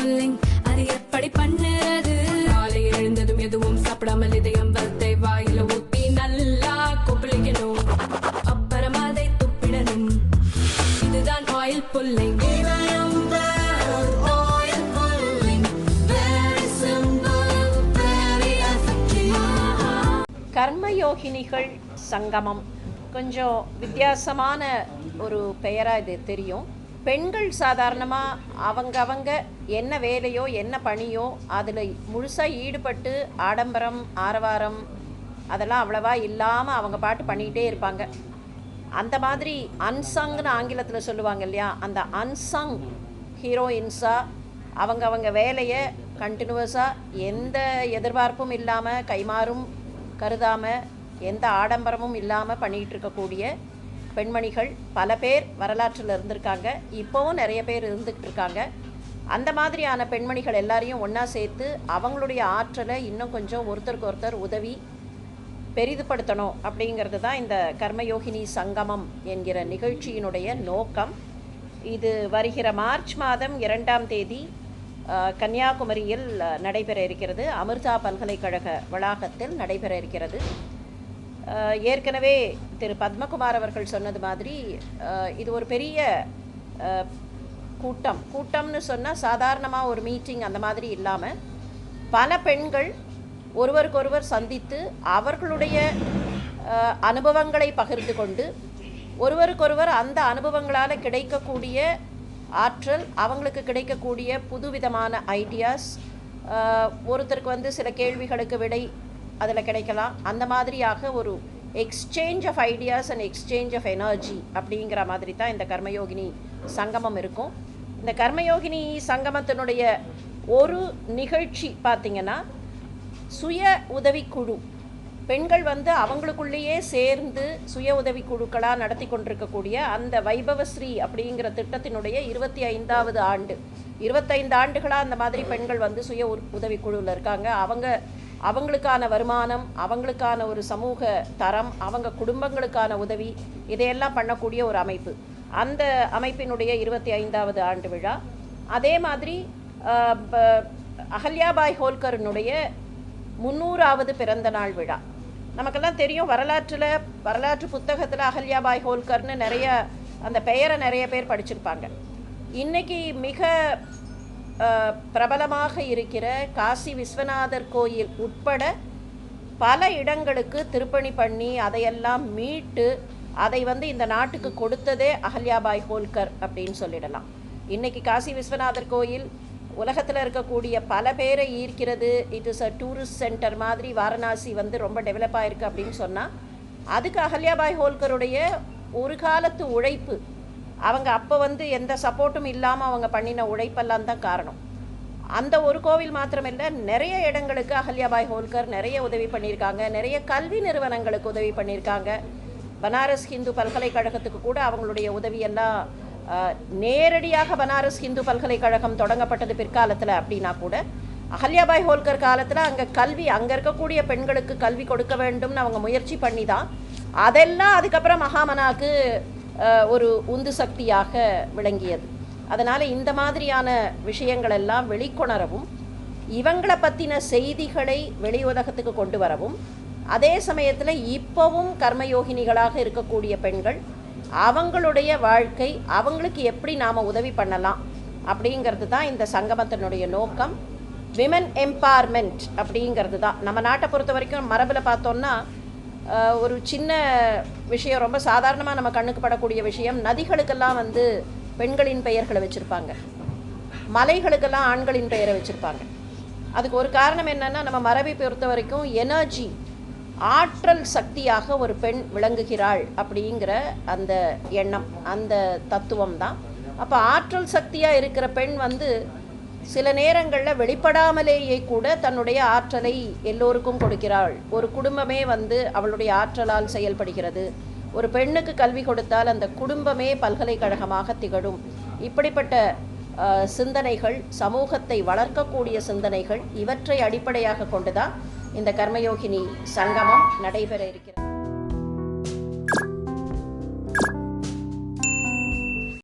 Pulling அது எப்படி பண்ணுறது? காலை எழுந்ததும் எதுவும் சாப்பிடாமல் இதயம் வளத்தை வாயில ஊத்தி நல்லா கொப்பளிக்கணும். அப்புறம் அதை துப்பிடணும். இதுதான் ஆயில் புல்லிங் ஆயில் கர்மயோகினிகள் சங்கமம். கொஞ்சம் வித்தியாசமான ஒரு பெயராக இது தெரியும். பெண்கள் சாதாரணமாக அவங்க அவங்க என்ன வேலையோ என்ன பணியோ அதில் முழுசாக ஈடுபட்டு ஆடம்பரம் ஆரவாரம் அதெல்லாம் அவ்வளவா இல்லாமல் அவங்க பாட்டு பண்ணிக்கிட்டே இருப்பாங்க. அந்த மாதிரி அன்சங்னு ஆங்கிலத்தில் சொல்லுவாங்க இல்லையா? அந்த அன்சங் ஹீரோயின்ஸாக அவங்க அவங்க வேலையை கண்டினியூவஸாக எந்த எதிர்பார்ப்பும் இல்லாமல் கைமாறும் கருதாமல் எந்த ஆடம்பரமும் இல்லாமல் பண்ணிகிட்டு இருக்கக்கூடிய பெண்மணிகள் பல பேர் வரலாற்றில் இருந்திருக்காங்க. இப்போவும் நிறைய பேர் இருந்துக்கிட்டு இருக்காங்க. அந்த மாதிரியான பெண்மணிகள் எல்லாரையும் ஒன்றா சேர்த்து அவங்களுடைய ஆற்றலை இன்னும் கொஞ்சம் ஒருத்தருக்கு ஒருத்தர் உதவி பெரிதுபடுத்தணும் அப்படிங்கிறது தான் இந்த கர்மயோகினி சங்கமம் என்கிற நிகழ்ச்சியினுடைய நோக்கம். இது வருகிற மார்ச் மாதம் இரண்டாம் தேதி கன்னியாகுமரியில் நடைபெற இருக்கிறது. அமிர்தா பல்கலைக்கழக வளாகத்தில் நடைபெற இருக்கிறது. ஏற்கனவே திரு பத்மகுமார் அவர்கள் சொன்னது மாதிரி இது ஒரு பெரிய கூட்டம். கூட்டம்னு சொன்னால் சாதாரணமாக ஒரு மீட்டிங் அந்த மாதிரி இல்லாமல் பல பெண்கள் ஒருவருக்கொருவர் சந்தித்து அவர்களுடைய அனுபவங்களை பகிர்ந்து கொண்டு ஒருவருக்கொருவர் அந்த அனுபவங்களால் கிடைக்கக்கூடிய ஆற்றல் அவங்களுக்கு கிடைக்கக்கூடிய புதுவிதமான ஐடியாஸ் ஒருத்தருக்கு வந்து சில கேள்விகளுக்கு விடை அதில் கிடைக்கலாம். அந்த மாதிரியாக ஒரு exchange of ideas and exchange of energy அப்படிங்கிற மாதிரி தான் இந்த கர்மயோகினி சங்கமம் இருக்கும். இந்த கர்மயோகினி சங்கமத்தினுடைய ஒரு நிகழ்ச்சி பார்த்திங்கன்னா சுய உதவிக்குழு பெண்கள் வந்து அவங்களுக்குள்ளேயே சேர்ந்து சுய உதவி குழுக்களாக நடத்தி கொண்டிருக்கக்கூடிய அந்த வைபவஸ்ரீ அப்படிங்கிற திட்டத்தினுடைய இருபத்தி ஐந்தாவது ஆண்டு. இருபத்தைந்து ஆண்டுகளாக அந்த மாதிரி பெண்கள் வந்து சுய உ- உதவிக்குழுவில் இருக்காங்க. அவங்க அவங்களுக்கான வருமானம் அவங்களுக்கான ஒரு சமூக தரம் அவங்க குடும்பங்களுக்கான உதவி இதையெல்லாம் பண்ணக்கூடிய ஒரு அமைப்பு. அந்த அமைப்பினுடைய இருபத்தி ஐந்தாவது ஆண்டு விழா. அதே மாதிரி அகல்யாபாய் ஹோல்கரனுடைய முந்நூறாவது பிறந்த நாள் விழா. நமக்கெல்லாம் தெரியும் வரலாற்றில் வரலாற்று புத்தகத்தில் அகல்யாபாய் ஹோல்கர்னு நிறைய அந்த பெயரை நிறைய பேர் படிச்சிருப்பாங்க. இன்னைக்கு மிக பிரபலமாக இருக்கிற காசி விஸ்வநாதர் கோயில் உட்பட பல இடங்களுக்கு திருப்பணி பண்ணி அதையெல்லாம் மீட்டு அதை வந்து இந்த நாட்டுக்கு கொடுத்ததே அகல்யாபாய் ஹோல்கர் அப்படின்னு சொல்லிடலாம். இன்னைக்கு காசி விஸ்வநாதர் கோயில் உலகத்தில் இருக்கக்கூடிய பல பேரை ஈர்க்கிறது. It is a tourist centre மாதிரி வாரணாசி வந்து ரொம்ப டெவலப் ஆயிருக்கு அப்படின்னு சொன்னால் அதுக்கு அகல்யாபாய் ஹோல்கருடைய ஒரு காலத்து உழைப்பு அவங்க அப்போ வந்து எந்த சப்போர்ட்டும் இல்லாமல் அவங்க பண்ணின உழைப்பெல்லாம் தான் காரணம். அந்த ஒரு கோவில் மாத்திரமில்லை நிறைய இடங்களுக்கு அகல்யாபாய் ஹோல்கர் நிறைய உதவி பண்ணியிருக்காங்க நிறைய கல்வி நிறுவனங்களுக்கு உதவி பண்ணியிருக்காங்க. பனாரஸ் ஹிந்து பல்கலைக்கழகத்துக்கு கூட அவங்களுடைய உதவியெல்லாம் நேரடியாக பனாரஸ் ஹிந்து பல்கலைக்கழகம் தொடங்கப்பட்டது பிற்காலத்தில் அப்படின்னா கூட அகல்யாபாய் ஹோல்கர் காலத்தில் அங்கே கல்வி அங்கே இருக்கக்கூடிய பெண்களுக்கு கல்வி கொடுக்க வேண்டும்னு அவங்க முயற்சி பண்ணி தான் அதெல்லாம் அதுக்கப்புறம் மகாமனாக்கு ஒரு உந்து சக்தியாக விளங்கியது. அதனால் இந்த மாதிரியான விஷயங்கள் எல்லாம் வெளிக்கொணரவும் இவங்களை பற்றின செய்திகளை வெளி உலகத்துக்கு கொண்டு வரவும் அதே சமயத்தில் இப்போவும் கர்மயோகினிகளாக இருக்கக்கூடிய பெண்கள் அவங்களுடைய வாழ்க்கை அவங்களுக்கு எப்படி நாம் உதவி பண்ணலாம் அப்படிங்கிறது தான் இந்த சங்கமத்தினுடைய நோக்கம். விமன் எம்பவர்மெண்ட் அப்படிங்கிறது தான். நம்ம நாட்டை பொறுத்த வரைக்கும் மரபில் பார்த்தோன்னா ஒரு சின்ன விஷயம் ரொம்ப சாதாரணமாக நம்ம கண்ணுக்கு படக்கூடிய விஷயம் நதிகளுக்கெல்லாம் வந்து பெண்களின் பெயர்களை வச்சுருப்பாங்க. மலைகளுக்கெல்லாம் ஆண்களின் பெயரை வச்சுருப்பாங்க. அதுக்கு ஒரு காரணம் என்னென்னா நம்ம மரபை பொறுத்த வரைக்கும் எனர்ஜி ஆற்றல் சக்தியாக ஒரு பெண் விளங்குகிறாள் அப்படிங்கிற அந்த எண்ணம் அந்த தத்துவம் தான். அப்போ ஆற்றல் சக்தியாக இருக்கிற பெண் வந்து சில நேரங்களில் வெளிப்படாமலேயே கூட தன்னுடைய ஆற்றலை எல்லோருக்கும் கொடுக்கிறாள். ஒரு குடும்பமே வந்து அவளுடைய ஆற்றலால் செயல்படுகிறது. ஒரு பெண்ணுக்கு கல்வி கொடுத்தால் அந்த குடும்பமே பல்கலைக்கழகமாக திகழும். இப்படிப்பட்ட சிந்தனைகள் சமூகத்தை வளர்க்கக்கூடிய சிந்தனைகள் இவற்றை அடிப்படையாக கொண்டுதான் இந்த கர்மயோகினி சங்கமம் நடைபெற இருக்கிறது.